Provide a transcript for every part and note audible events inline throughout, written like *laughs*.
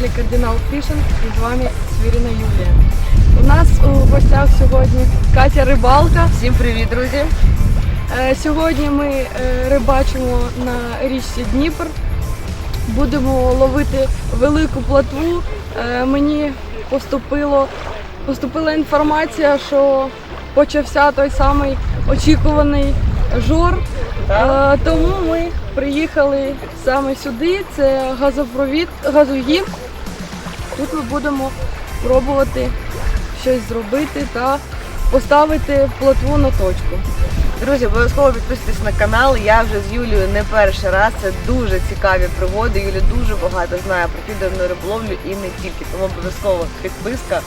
Каналі Кардинал Фішинг і з вами Свіріна Юлія. У нас у гостях сьогодні Катя Рибалка. Всім привіт, друзі! Е, Сьогодні ми е, рибачимо на річці Дніпр. Будемо ловити велику платву. Е, Мені поступило, поступила інформація, що почався той самий очікуваний жор. Тому ми приїхали саме сюди. Це газопровід, газогін. Тут ми будемо пробувати щось зробити та поставити плотву на точку. Друзі, обов'язково підписуйтесь на канал. Я вже з Юлією не перший раз. Це дуже цікаві пригоди. Юля дуже багато знає про підерну риболовлю і не тільки. Тому обов'язково підписка,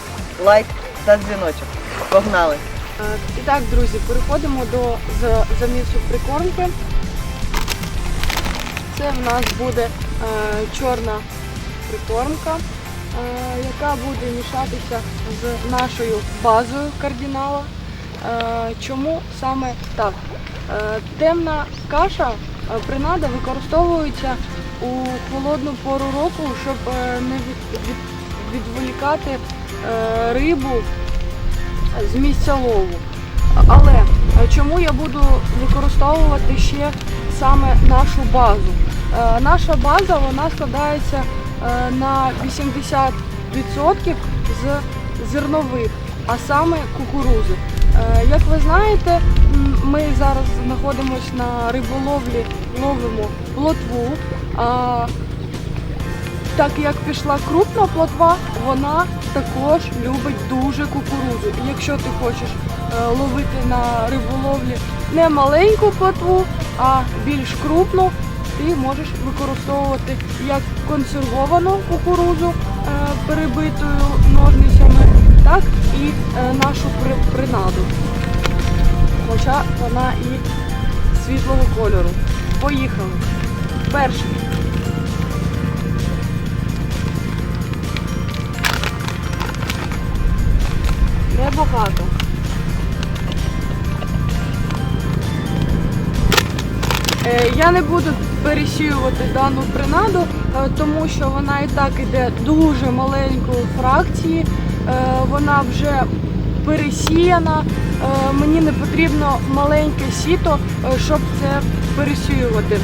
лайк та дзвіночок. Погнали! Е, І так, друзі, переходимо до замісу прикормки. Це в нас буде е, чорна прикормка, яка буде мішатися з нашою базою кардинала. Е, чому саме так? Е, темна каша е, принада використовується у холодну пору року, щоб е, не від, від, відволікати е, рибу з місця лову. Але е, чому я буду використовувати ще саме нашу базу? Е, Наша база вона складається е, на 80% з зернових, а саме кукурузи. Е, Як ви знаєте, ми зараз знаходимося на риболовлі, ловимо плотву. А так як пішла крупна плотва, вона також любить дуже кукурузу. І якщо ти хочеш е, ловити на риболовлі не маленьку плотву, а більш крупну, ти можеш використовувати як консервовану кукурузу е, перебитою ножницями, так і е, нашу при- принаду. Хоча вона і світлого кольору. Поїхали. Перший. Небагато. Я не буду пересіювати дану принаду, е, тому що вона і так іде дуже маленької фракції. Е, Вона вже пересіяна. Е, Мені не потрібно маленьке сіто, е, щоб це пересіювати. Е,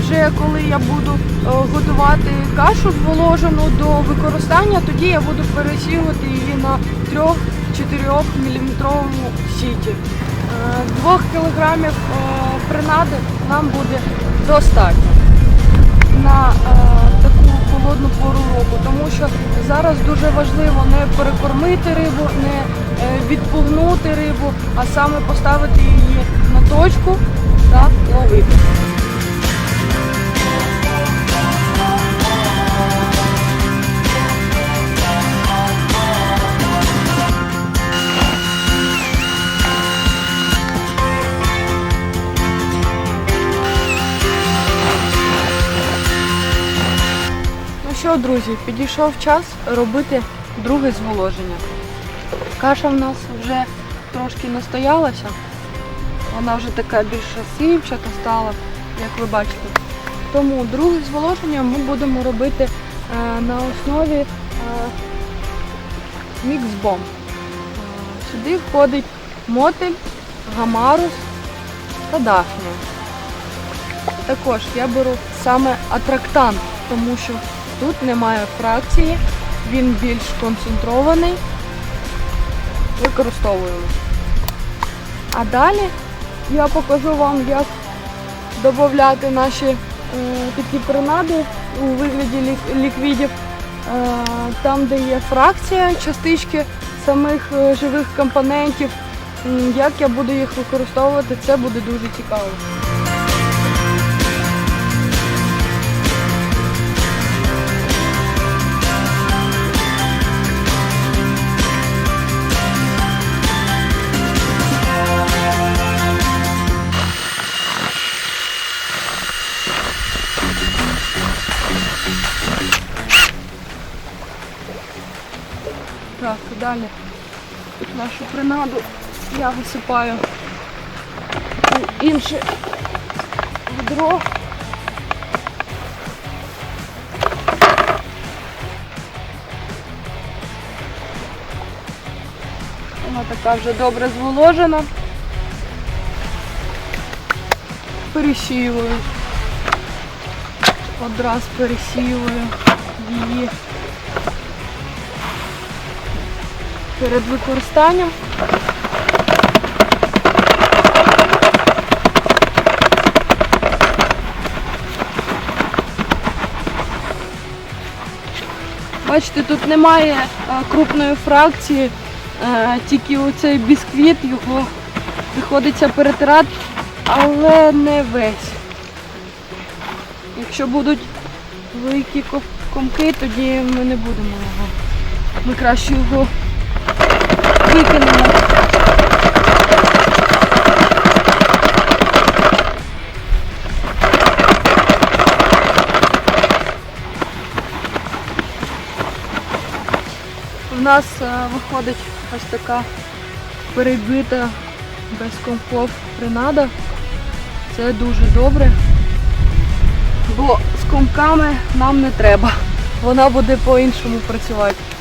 Вже коли я буду е, готувати кашу зволожену до використання, тоді я буду пересіювати її на 3-4 мм сіті. 2 кг принади нам буде достатньо на е, таку холодну пору року, тому що зараз дуже важливо не перекормити рибу, не е, відпугнути рибу, а саме поставити її на точку та ловити. Друзі, підійшов час робити друге зволоження. Каша в нас вже трошки настоялася. Вона вже така більш сивчата стала, як ви бачите. Тому друге зволоження ми будемо робити е, на основі е, міксбом. Е, сюди входить мотель, гамарус та дафнія. Також я беру саме атрактан, тому що тут немає фракції, він більш концентрований. Використовуємо. А далі я покажу вам, як додати наші е, такі принади у вигляді лік- ліквідів. Е, там, де є фракція, частички самих е, живих компонентів. Як я буду їх використовувати, це буде дуже цікаво. далі. Тут нашу принаду я висипаю у інше відро. Вона така вже добре зволожена. Пересіюваю. Одразу пересіюваю її. Перед використанням. Бачите, тут немає е, крупної фракції, е, тільки оцей бісквіт, його приходиться перетирати, але не весь. Якщо будуть великі комки, тоді ми не будемо його. Ми краще його викинемо. У нас е, виходить ось така перебита без компов принада. Це дуже добре. Бо з комками нам не треба. Вона буде по-іншому працювати.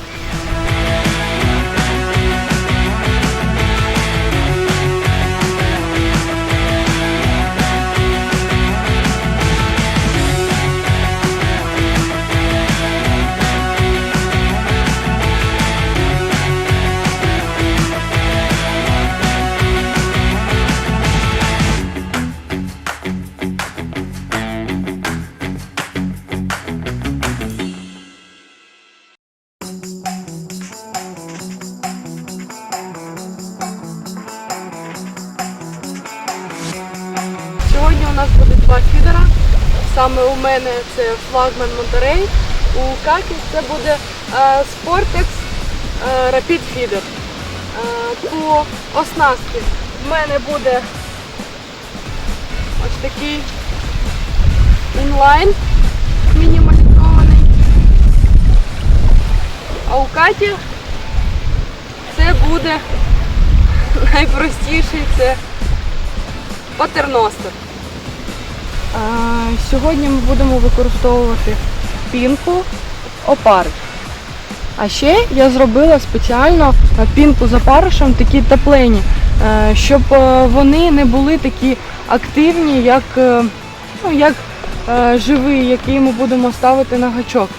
Мене це флагман Монтерей. У Какі це буде е, Sportex е, Rapid Feeder. Е, по оснастці в мене буде ось такий інлайн мінімалізований. А у Каті це буде *laughs* найпростіший це патерностер. Сьогодні ми будемо використовувати пінку опариш. А ще я зробила спеціально е, пінку з опаришем такі теплені, е, щоб е, вони не були такі активні, як, ну, як живий, який ми будемо ставити на гачок.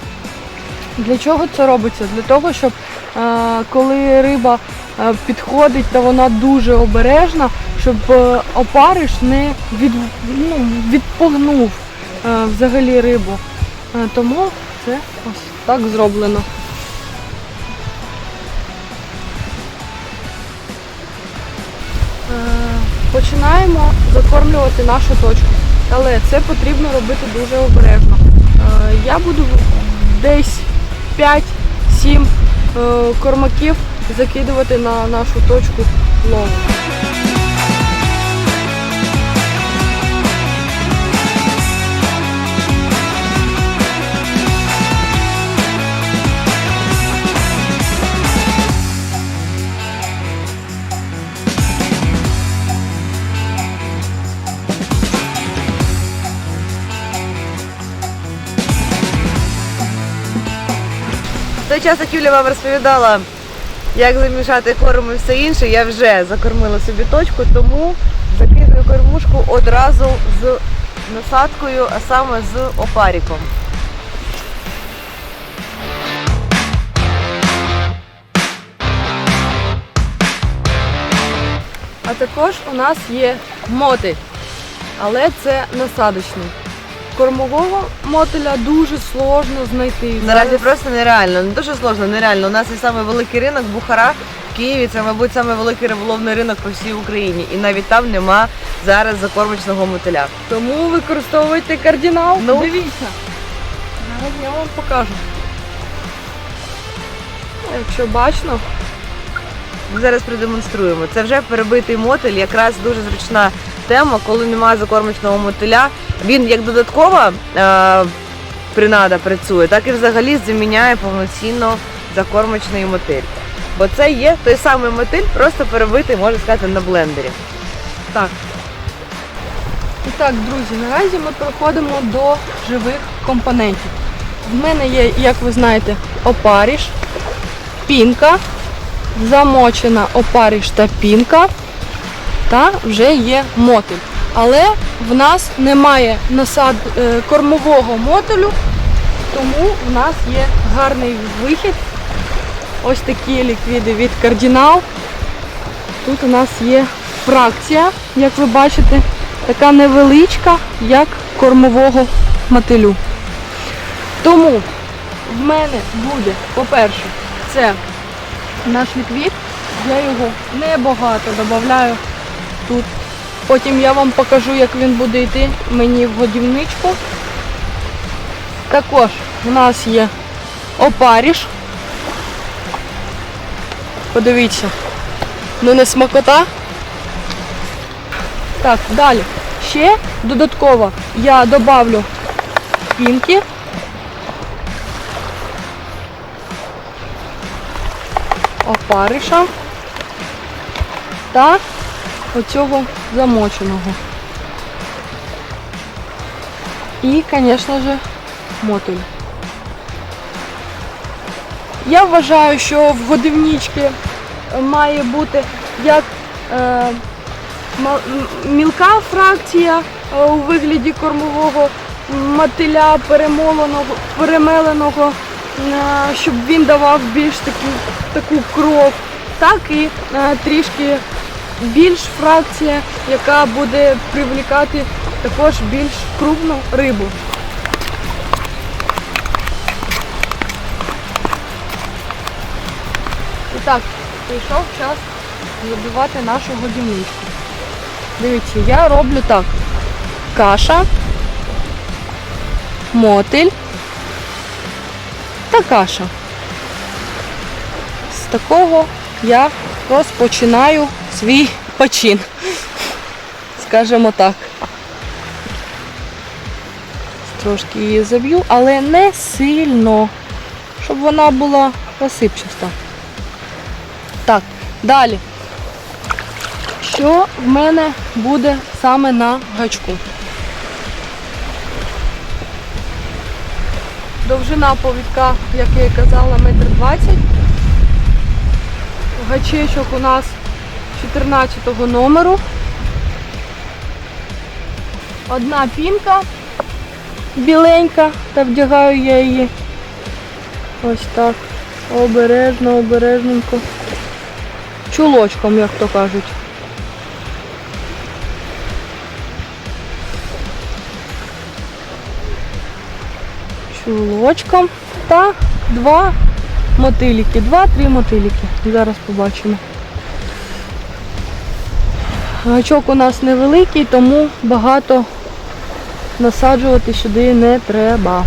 Для чого це робиться? Для того, щоб коли риба підходить та вона дуже обережна, щоб е, опариш не від, ну, відпугнув е, взагалі рибу. Е, тому це ось так зроблено. Е, Починаємо закормлювати нашу точку, але це потрібно робити дуже обережно. Е, Я буду десь 5-7 е, кормаків закидувати на нашу точку лову. В той час, як Юля вам розповідала, як замішати корм і все інше, я вже закормила собі точку, тому закидую кормушку одразу з насадкою, а саме з опаріком. А також у нас є мотиль, але це насадочний. Кормового мотиля дуже сложно знайти. Наразі просто нереально, не дуже сложно, нереально. У нас є саме великий ринок Бухара в Києві. Це, мабуть, саме великий риболовний ринок по всій Україні. І навіть там нема зараз закормочного мотиля. Тому використовуйте кардинал. Ну. Дивіться. Зараз я вам покажу. Якщо бачно, Ми зараз продемонструємо. Це вже перебитий мотиль, якраз дуже зручна тема, коли немає закормочного мотиля. Він як додаткова е, принада працює, так і взагалі заміняє повноцінно закормочний мотиль. Бо це є той самий мотиль, просто перебитий, можна сказати, на блендері. так. І так, друзі, наразі ми переходимо до живих компонентів. В мене є, як ви знаєте, опаріш, пінка, замочена опариш та пінка, та вже є мотиль. Але в нас немає насад е, кормового мотилю, тому в нас є гарний вихід. Ось такі ліквіди від кардинал. Тут у нас є фракція, як ви бачите, така невеличка, як кормового мотилю. Тому в мене буде, по-перше, це наш ліквід. Я його небагато додаю тут. Потім я вам покажу, як він буде йти мені в годівничку. Також в нас є опаріш. Подивіться. Ну не смакота. Так, далі. Ще додатково я добавлю пінки. Опариша та оцього замоченого. І, звісно ж, мотуль. Я вважаю, що в годівничці має бути як е, мілка фракція е, у вигляді кормового мотиля перемоленого, перемеленого, е, щоб він давав більш таку, таку кров, так і е, трішки більш фракція, яка буде привлікати також більш крупну рибу. І так, прийшов час забивати нашу годівничку. Дивіться, я роблю так. Каша, мотиль та каша. З такого я розпочинаю свій почин. Скажімо так. Трошки її заб'ю, але не сильно, щоб вона була розсипчаста. Так, далі. Що в мене буде саме на гачку? Довжина повідка, як я і казала, метр двадцять. Гачечок у нас 14 номеру. Одна пінка біленька, та вдягаю я її ось так. Обережно, обережненько. Чулочком, як то кажуть. Чулочком та два мотиліки. Два-три мотиліки. Зараз побачимо. Гачок у нас невеликий, тому багато насаджувати сюди не треба.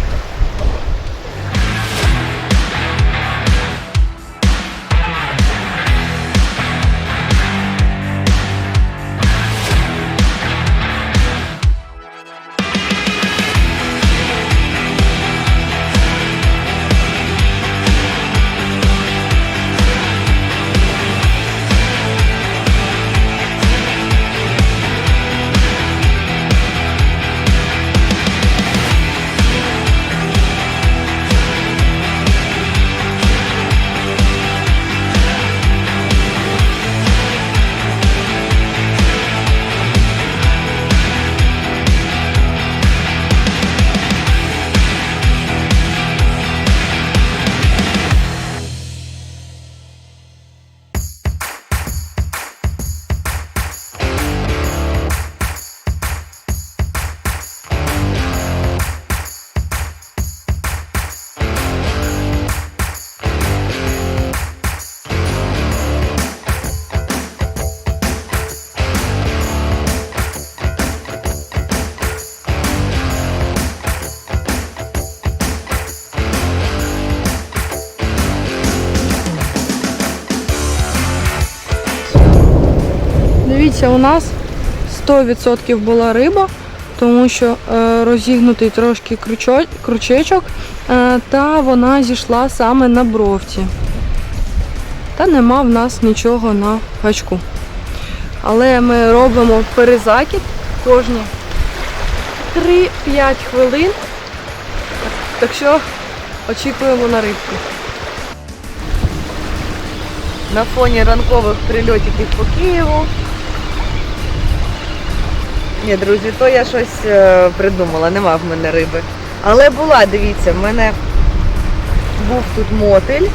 Дивіться, у нас 100% була риба, тому що е, розігнутий трошки крючечок, е, та вона зійшла саме на бровці. Та нема в нас нічого на гачку. Але ми робимо перезакид кожні 3-5 хвилин. Так що очікуємо на рибку. на фоні ранкових прильотів по Києву. Ні, друзі, то я щось е, придумала, нема в мене риби. Але була, дивіться, в мене був тут мотель.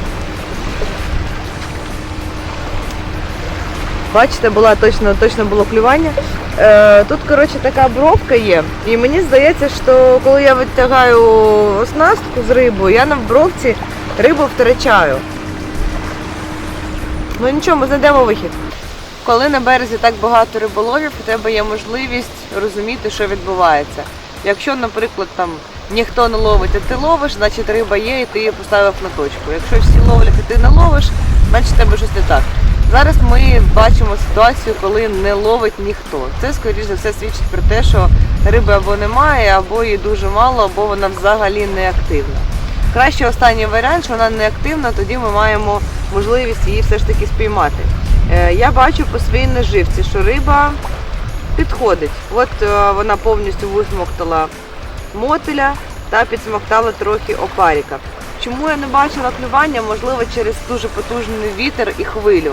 Бачите, була точно, точно було клювання. Е, тут, коротше, така бровка є. І мені здається, що коли я витягаю оснастку з рибою, я на бровці рибу втрачаю. Ну нічого, ми знайдемо вихід. Коли на березі так багато риболовів, у тебе є можливість розуміти, що відбувається. Якщо, наприклад, там ніхто не ловить, а ти ловиш, значить риба є і ти її поставив на точку. Якщо всі ловлять, і ти не ловиш, значить тебе щось не так. Зараз ми бачимо ситуацію, коли не ловить ніхто. Це, скоріш за все, свідчить про те, що риби або немає, або її дуже мало, або вона взагалі не активна. Краще останній варіант, що вона не активна, тоді ми маємо можливість її все ж таки спіймати. Е, Я бачу по своїй наживці, що риба підходить. От е, вона повністю висмоктала мотиля та підсмоктала трохи опаріка. Чому я не бачила клювання? Можливо, через дуже потужний вітер і хвилю.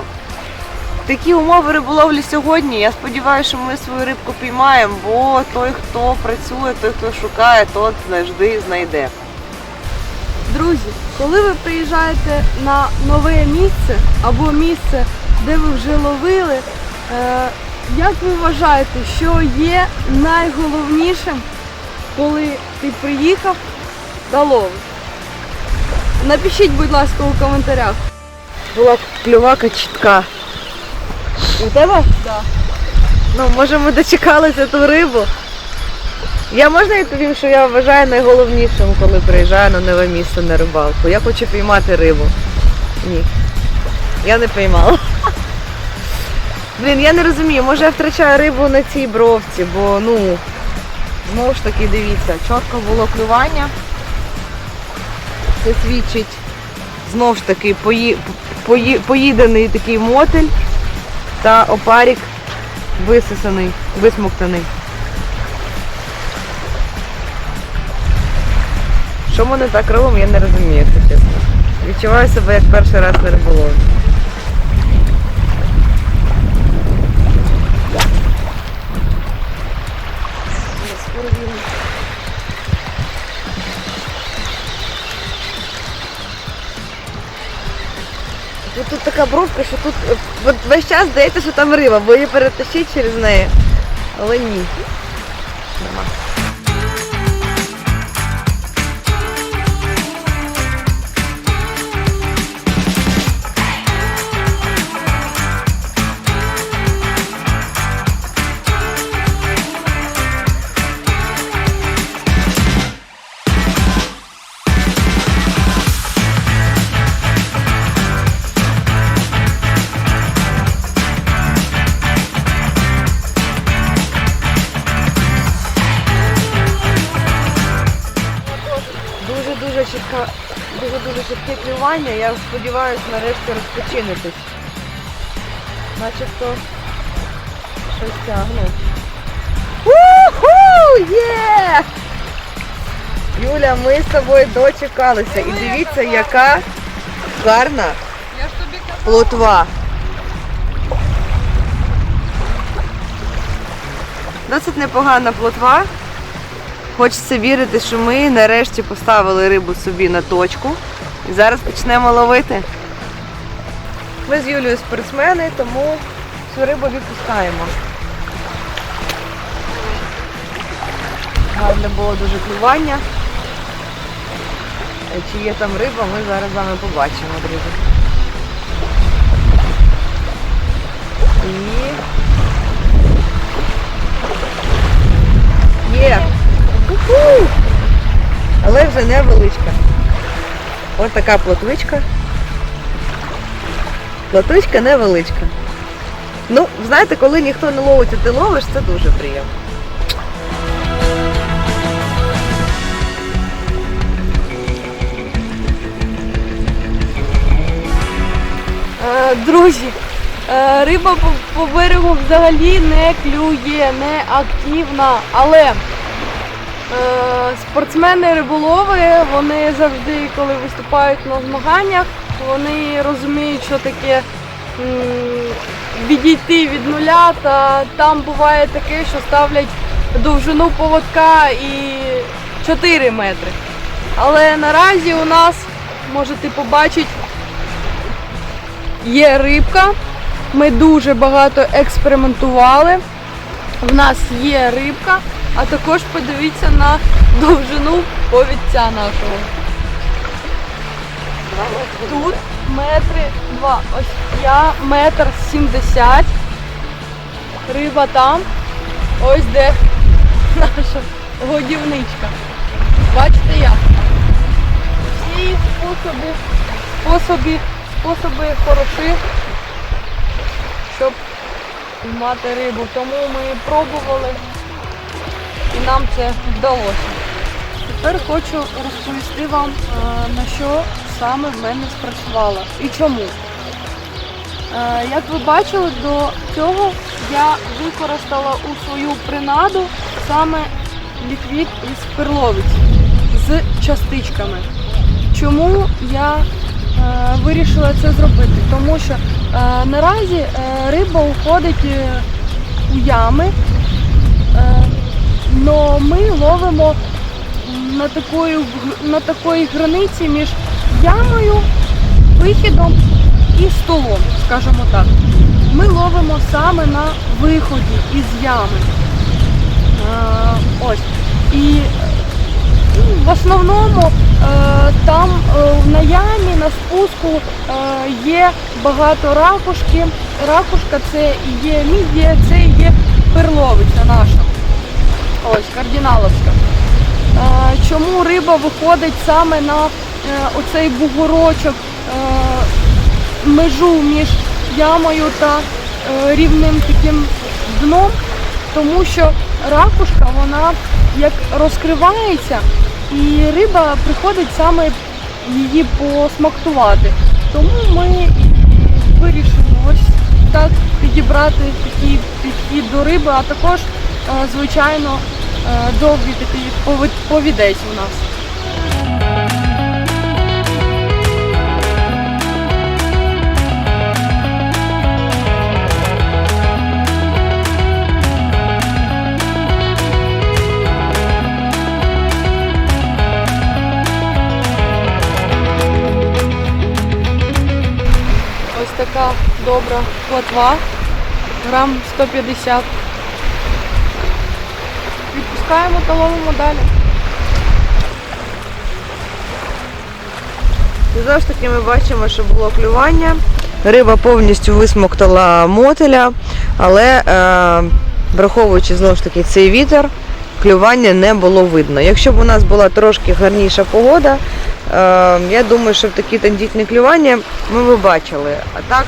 Такі умови риболовлі сьогодні. Я сподіваюся, що ми свою рибку піймаємо, бо той, хто працює, той, хто шукає, тот завжди знайде. Друзі, коли ви приїжджаєте на нове місце або місце, де ви вже ловили, е, як ви вважаєте, що є найголовнішим, коли ти приїхав та ловиш? Напишіть, будь ласка, у коментарях. Була клювака чітка. У тебе? Да. Ну, може ми дочекалися ту рибу. Я можна відповім, що я вважаю найголовнішим, коли приїжджаю на нове місце на рибалку. Я хочу піймати рибу. Ні. Я не піймала. Блін, я не розумію, може я втрачаю рибу на цій бровці, бо ну знову ж таки дивіться, чітко було клювання. Це свідчить знову ж таки пої... Пої... поїдений такий мотель та опарік висисаний, висмоктаний. Що не так робимо, я не розумію, якщо чесно. Відчуваю себе як перший раз на риболовлі. Така бровка, що тут е, весь час здається, що там риба, бо її перетащить через неї. Але ні. Чітке. Я сподіваюся нарешті розпочинитись. Начебто щось тягну. Уху! Є! Юля, ми з тобою дочекалися. І дивіться, яка гарна плотва. Досить непогана плотва. Хочеться вірити, що ми нарешті поставили рибу собі на точку і зараз почнемо ловити. Ми з Юлією спортсмени, тому цю рибу відпускаємо. Гарне було дуже клювання. Е, Чи є там риба, ми зараз з вами побачимо, друзі. І... Є! Але вже невеличка. Ось така плотвичка. Плотвичка невеличка. Ну, знаєте, коли ніхто не ловить, а ти ловиш, це дуже приємно. Е, Друзі, е, риба по, берегу взагалі не клює, не активна, але спортсмени риболови, вони завжди, коли виступають на змаганнях, вони розуміють, що таке відійти від нуля, та там буває таке, що ставлять довжину поводка і 4 метри. Але наразі у нас, можете побачити, є рибка. Ми дуже багато експериментували. В нас є рибка, а також подивіться на довжину повідця нашого. Тут метри два. Ось я метр сімдесят. Риба там. Ось де наша годівничка. Бачите як? Всі способи, способи, способи хороші, щоб піймати рибу. Тому ми пробували нам це вдалося. Тепер хочу розповісти вам, е, на що саме в мене спрацювало і чому. Е, Як ви бачили, до цього я використала у свою принаду саме ліквід із перловиць з частичками. Чому я е, вирішила це зробити? Тому що наразі риба уходить у ями, е, но ми ловимо на такої, на такої границі між ямою, вихідом і столом, скажімо так. Ми ловимо саме на виході із ями. Ось. І ну, в основному е, там е, на ямі, на спуску е, є багато ракушки. Ракушка це є мідія, це і є перловиця наша. Ось, кардиналовська. Е, Чому риба виходить саме на е, оцей бугорочок, е, межу між ямою та рівним таким дном? Тому що ракушка вона як розкривається, і риба приходить саме її посмактувати. Тому ми і вирішили ось так підібрати такий підхід до риби, а також, звичайно, довгий такий повідець у нас. Така добра плотва, грам 150. Відпускаємо та ловимо далі. І знову ж таки ми бачимо, що було клювання. Риба повністю висмоктала мотеля, але е, враховуючи знову ж таки цей вітер, клювання не було видно. Якщо б у нас була трошки гарніша погода, е, я думаю, що такі тендітні клювання ми б бачили. А так,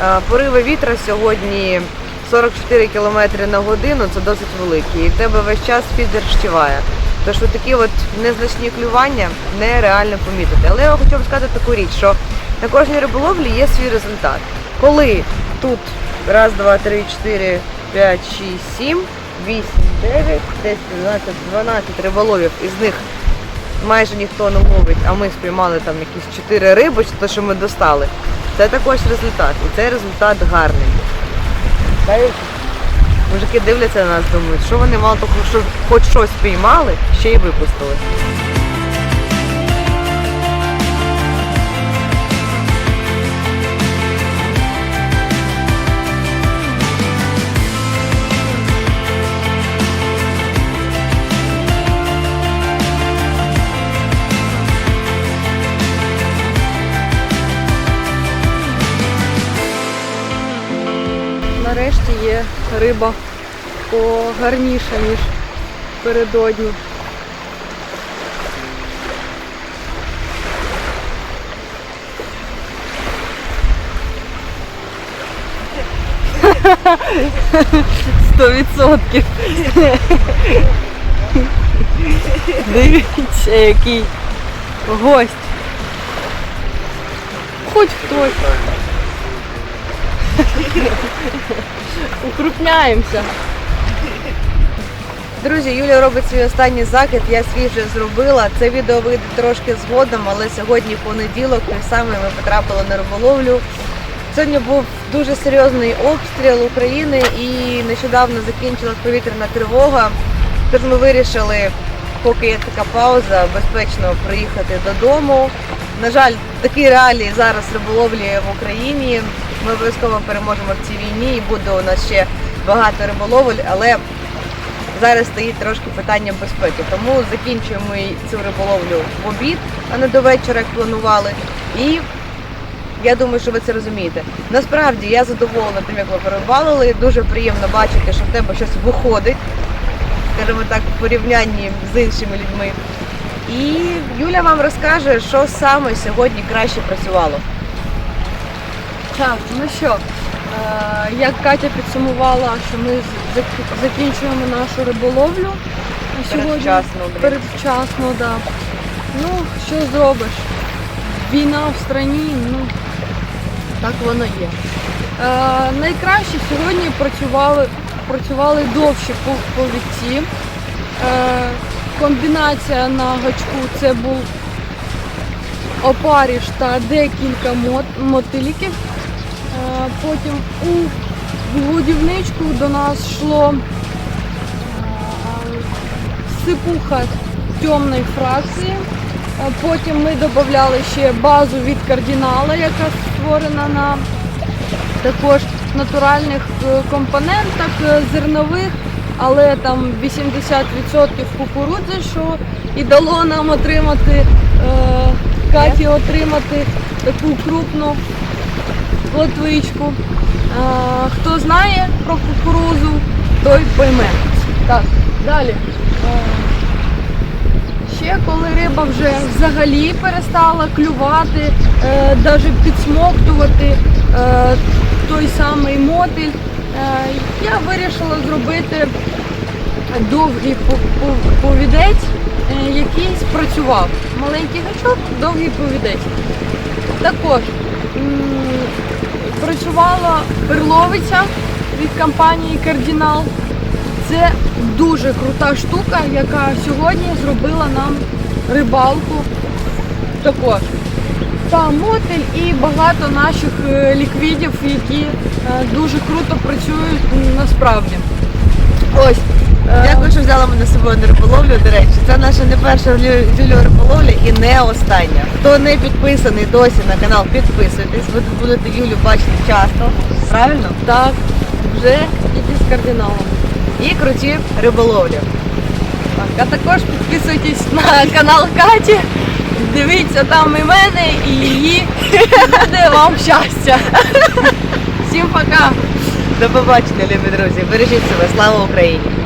е, пориви вітра сьогодні 44 км на годину це досить великі. І в тебе весь час фідер щіває. Тож такі от незначні клювання нереально помітити. Але я хочу вам сказати таку річ, що на кожній риболовлі є свій результат. Коли тут раз, два, три, чотири, п'ять, шість, сім, вісім, дев'ять, десять, дванадцять, дванадцять риболовів, із них майже ніхто не ловить, а ми спіймали там якісь чотири риби, те, що ми достали. Це також результат. І цей результат гарний. Далі Мужики дивляться на нас, думають, що вони мало того, що хоч щось піймали, ще й випустили. Є риба погарніша, ніж передодні. Сто відсотків. Дивіться, який гость. Хоч хтось. Укрупняємося. Друзі, Юля робить свій останній закид, я свій вже зробила. Це відео вийде трошки згодом, але сьогодні понеділок, той самий ми потрапили на риболовлю. Сьогодні був дуже серйозний обстріл України і нещодавно закінчилась повітряна тривога. Тож ми вирішили, поки є така пауза, безпечно приїхати додому. На жаль, такі реалії зараз риболовлі в Україні. Ми обов'язково переможемо в цій війні і буде у нас ще багато риболовель, але зараз стоїть трошки питання безпеки. Тому закінчуємо цю риболовлю в обід, а не до вечора, як планували. І я думаю, що ви це розумієте. Насправді я задоволена тим, як ви перебалили. Дуже приємно бачити, що в тебе щось виходить, скажімо так, в порівнянні з іншими людьми. І Юля вам розкаже, що саме сьогодні краще працювало. Так, ну що, е, як Катя підсумувала, що ми закінчуємо нашу риболовлю сьогодні. Передчасно, блін. Передвчасно, да. Ну, що зробиш? Війна в страні, ну так воно є. Е, найкраще сьогодні працювали, працювали довші пов- повідці. Е, комбінація на гачку це був опаріш та декілька мотиліків. Е, Потім у годівничку до нас йшло е, сипуха темної фракції. Е, Потім ми додавали ще базу від кардинала, яка створена на також натуральних компонентах зернових, але там 80% кукурудзи, що і дало нам отримати Каті отримати таку крупну плотвичку. Е, хто знає про кукурузу, той пойме. Так, далі. Е, Ще коли риба вже взагалі перестала клювати, навіть підсмоктувати е, той самий мотиль, я вирішила зробити довгий по- по- повідець, який спрацював. Маленький гачок, довгий повідець. Також працювала перловиця від компанії Кардинал. Це дуже крута штука, яка сьогодні зробила нам рибалку також. Та мотель і багато наших е, ліквідів, які е, дуже круто працюють насправді. Ось. Дякую, що взяла мене з собою на риболовлю. До речі, це наша не перша з риболовля і не остання. Хто не підписаний досі на канал, підписуйтесь. Ви будете Юлю бачити часто. Правильно? Так, вже з кардиналом. І круті риболовлі. Так, а також підписуйтесь на *laughs* канал Каті. Дивіться там і мене, і її. Буде вам щастя. *laughs* Всім пока! До побачення, любі друзі. Бережіть себе. Слава Україні!